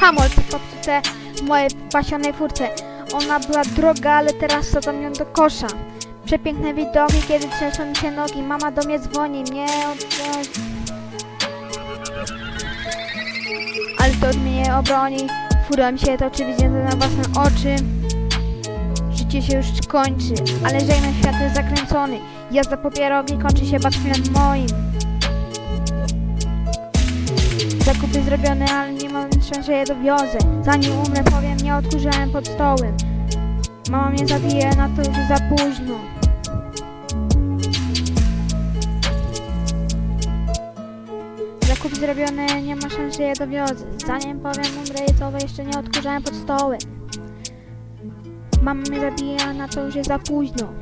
hamulce popsute w mojej pasionej furce. Ona była droga, ale teraz zadam ją do kosza. Przepiękne widoki, kiedy trzęsą mi się nogi. Mama do mnie dzwoni, mnie odwozi. Ale to mnie nie obroni. Fura mi się toczy, widzę na własne oczy. Życie się już kończy, ale żegnam świat jest zakręcony. Jazda po pierogi kończy się backflem moim. Zakupy zrobione, ale nie mam szans, że je dowiozę. Zanim umrę, powiem, nie odkurzałem pod stołem. Mama mnie zabije, na to już za późno. Zakupy zrobione, nie ma szans, że je dowiozę. Zanim powiem, umrę, to jeszcze nie odkurzałem pod stołem. Mama mnie zabija, na to już jest za późno.